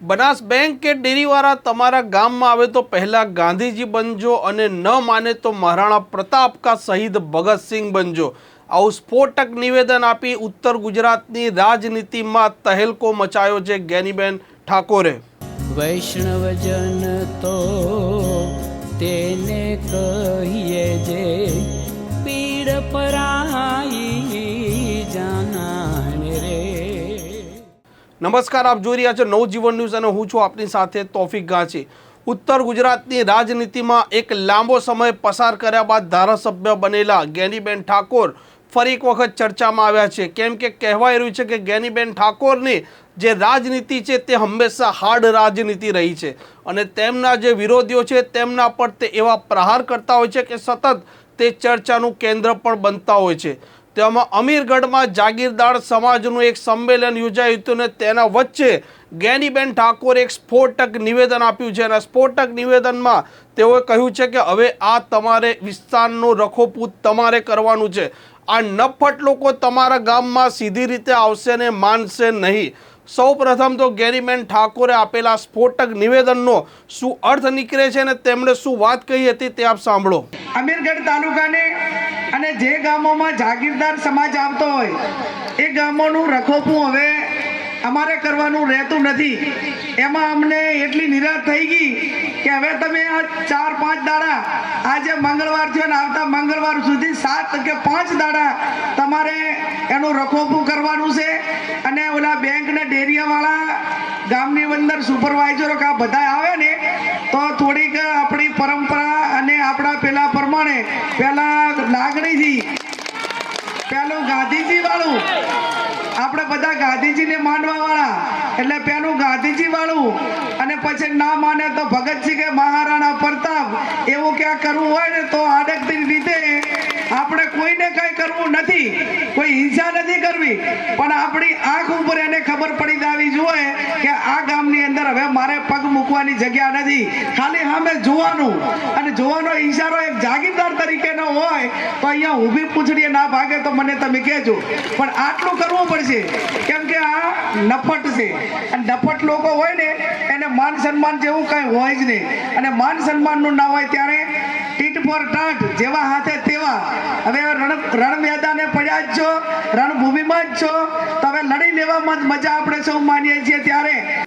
Banas bank કે ડેરીવાળા તમારા ગામમાં આવે તો પહેલાં ગાંધીજી બનજો અને ન માને તો મહારાણા પ્રતાપ કા શહીદ ભગતસિંહ બનજો. આવું સ્ફોટક નિવેદન આપી ઉત્તર ગુજરાતની રાજનીતિમાં તહેલકો મચાયો છે જ્ઞાનીબેન ઠાકોરે. વૈષ્ણવજન તો તેને કહીએ જે પીડ પરાઈ જાનાને રે નમસ્કાર, આપ જોઈ રહ્યા છો નવજીવન ન્યૂઝ અને હું છું આપની સાથે તોફિક ગાંચી. ઉત્તર ગુજરાતની રાજનીતિમાં એક લાંબો સમય પસાર કર્યા બાદ ધારાસભ્ય બનેલા ગેનીબેન ઠાકોર ફરી એક વખત ચર્ચામાં આવ્યા છે. કેમ કે કહેવાય રહ્યું છે કે ગેનીબેન ઠાકોરની જે રાજનીતિ છે તે હંમેશા હાર્ડ રાજનીતિ રહી છે અને તેમના જે વિરોધીઓ છે તેમના પર તે એવા પ્રહાર કરતા હોય છે કે સતત તે ચર્ચાનું કેન્દ્ર પણ બનતા હોય છે. તેમાં અમીરગઢમાં જાગીરદાર સમાજનું એક સંમેલન યોજાયું હતું અને તેના વચ્ચે જ્ઞાનીબેન ઠાકોરે એક સ્ફોટક નિવેદન આપ્યું છે અને સ્ફોટક નિવેદનમાં તેઓએ કહ્યું છે કે હવે આ તમારે વિસ્તારનું રખોપૂત તમારે કરવાનું છે. આ નફટ લોકો તમારા ગામમાં સીધી રીતે આવશે ને માનશે નહીં. સૌ પ્રથમ તો ગેરીમેન ઠાકોરે આપેલા સ્ફોટક નિવેદનનો શું અર્થ નીકળે છે અને તેમણે શું વાત કહી હતી તે આપ સાંભળો. અમીરગઢ તાલુકાને અને જે ગામોમાં જાગીરદાર સમાજ આવતો હોય, એ ગામોનું રખોપું હવે અમારે કરવાનું રહેતું નથી. એમાં અમને એટલી નિરાશ થઈ ગઈ કે હવે તમે આ ચાર, પાંચ દાડા આજે મંગળવાર થયો ને આવતા મંગળવાર સુધી સાત કે પાંચ દાડા તમારે એનું રખોપું કરવાનું છે. અને ઓલા બેંકને ડેરિયાવાળા ગામની અંદર સુપરવાઇઝરો કે બધા આવે ને, તો થોડીક આપણી પરંપરા અને આપણા પેલા પ્રમાણે પેલા લાગણીથી, પેલું ગાંધીજી વાળું આપણે બધા ગાંધીજીને માનવા વાળા એટલે પેલું ગાંધીજી વાળું અને પછી ના માને તો ભગતસિંહ કે મહારાણા પ્રતાપ, એવું ક્યાં કરવું હોય ને તો આડકતી રીતે આપણે કોઈને કઈ કરવું નથી. કોઈ હિંસા નથી કરવી. પણ આપણી આંખ ઉપર એને ખબર પડી જવી જોઈએ કે આ ગામની અંદર હવે મારે પગ મૂકવાની જગ્યા નથી. ખાલી સામે જોવાનું. અને જોવાનો ઈશારો એક જાગીરદાર તરીકેનો હોય, તો અહીંયા ઊભી પૂંછડીએ ના ભાગે તો મને તમે કહેજો. પણ આટલું કરવું પડશે. કેમ કે આ નફટ છે. અને નફટ લોકો હોય ને, એને માન સન્માન જેવું કંઈ હોય જ નહીં. અને માન સન્માનનું ના હોય ત્યારે ટીટ ફોર ટાટ જેવા હાથે તેવા. હવે રણ રણ મેદાને પડ્યા જ છો, રણભૂમિમાં જ છો. તો હવે લડી લેવામાં જ મજા આપણે સૌ માનીએ છીએ ત્યારે.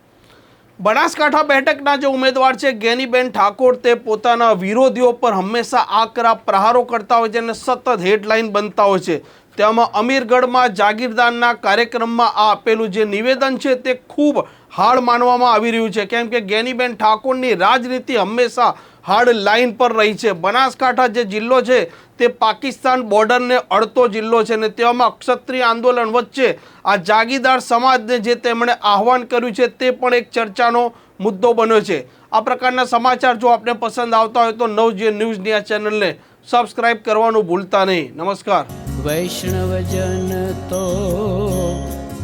બનાસકાંઠા બેઠકના જે ઉમેદવાર છે, ગેનીબેન ઠાકોર, તે પોતાના વિરોધીઓ પર હંમેશા આકરા પ્રહારો કરતા હોય છે અને સતત હેડલાઇન બનતા હોય છે. તેમાં અમીરગઢમાં જાગીરદારના કાર્યક્રમમાં આ આપેલું જે નિવેદન છે, તે ખૂબ હાળ માનવામાં આવી રહ્યું છે. કેમ કે ગેનીબેન ઠાકોરની રાજનીતિ હંમેશા હાર્ડ લાઇન પર રહી છે. બનાસકાંઠા જે જિલ્લો છે, તે પાકિસ્તાન બોર્ડરને અડતો જિલ્લો છે અને તેવામાં ક્ષત્રિય આંદોલન વચ્ચે આ જાગીરદાર સમાજને જે તેમણે આહવાન કર્યું છે, તે પણ એક ચર્ચાનો મુદ્દો બન્યો છે. આ પ્રકારના સમાચાર જો આપને પસંદ આવતા હોય તો નવજીવન ન્યૂઝની આ ચેનલને સબસ્ક્રાઇબ કરવાનું ભૂલતા નહીં. નમસ્કાર. વૈષ્ણવજન તો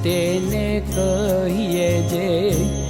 તેને કહીએ જે